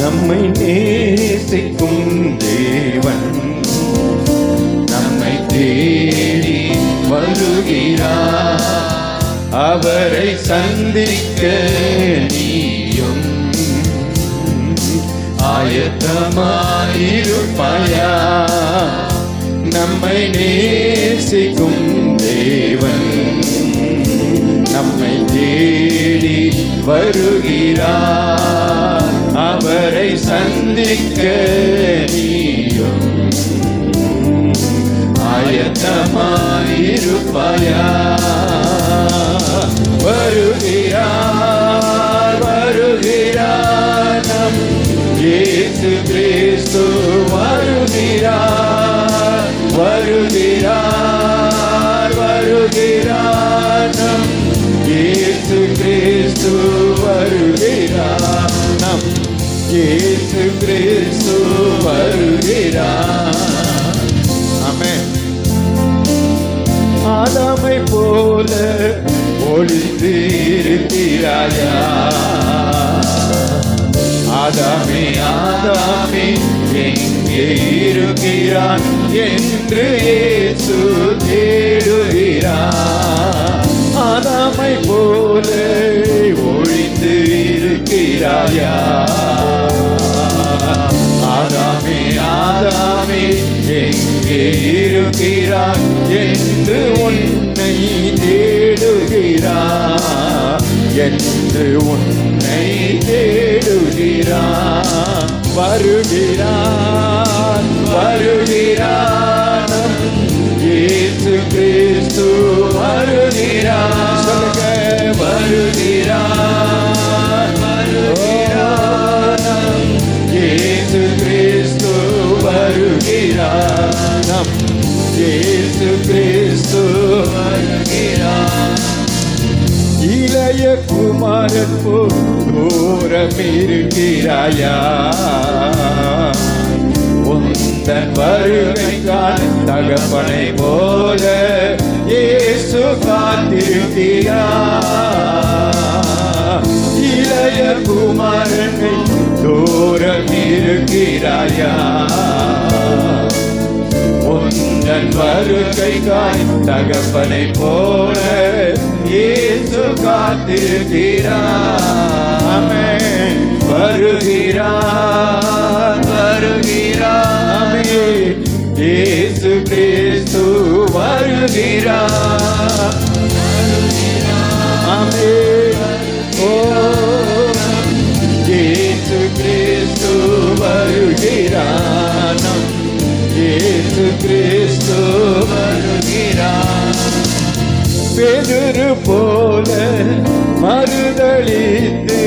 நம்மை நேசிக்கும் தேவன். நம்மை தேடி வருகிறார். அவரை சந்திக்க நீயும் ஆயத்தமாயிருப்பாயா? நம்மை நேசிக்கும் தேவன். நம்மை தேடி வருகிறார். அவரை சந்திக்க நீயும். ஆயத்தமாயிருப்பாயா? வருகிறார் வருகிறார் நம் ஏசு கிறிஸ்து. கிறிஸ்து வருகிறார். ஆமென். ஆதாமை போல ஒளிந்து இருக்கிறாயா ஆதாமே ஆதாமே எங்கே இருக்கிறான் என்று இயேசு தேடுகிறான் ஆதாமை போல ஒளிந்து இருக்கிறாயா என்று உன்னை தேடுகிறார். என்று உன்னை தேடுகிறார். வருகிறார் வருகிறார். இயேசு கிறிஸ்து வருகிறார். சொல்லுங்க. வருகிறார் வருகிறார். இயேசு கிறிஸ்து வருகிறார். நம் இயேசு கிறிஸ்து. வருகிறார் இளைய குமாரன் போரம் இருக்கிறாயா உந்தன் வருகைக்கான தகப்பனை போல இயேசு காத்திருக்கிறா இளைய குமாரனை தூரம் இருக்கிறாயா உந்தன் வருகைக்காய் தகப்பனை போல இயேசு காத்திருக்கிறார். ஆமென். வருகிறார் வருகிறார். இயேசு கிறிஸ்து வருகிறார். பெதுரு போல மறுதளித்து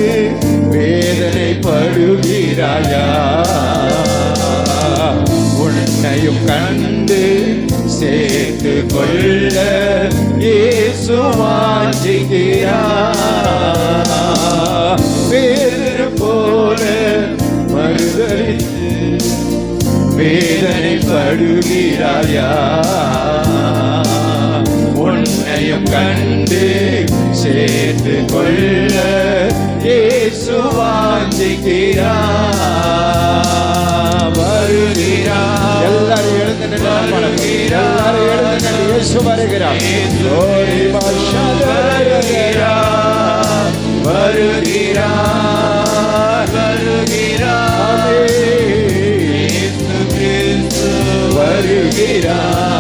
வேதனை படுகிறாயா உன்னையும் கண்டு சேர்த்து கொள்ள இயேசு வாஞ்சிக்கிறார் வேறு போல மறுதளித்து வேதனை படுகிறாயா கண்டு சேர்த்து கொள்ள இயேசு வாஞ்சிக்கிறார். வருகிறார். எல்லாரும் எழுந்து எல்லாரும் எழுந்து இயேசு வருகிறார். வருகிறார். வருகிறார். வருகிறார். வருகிறார்.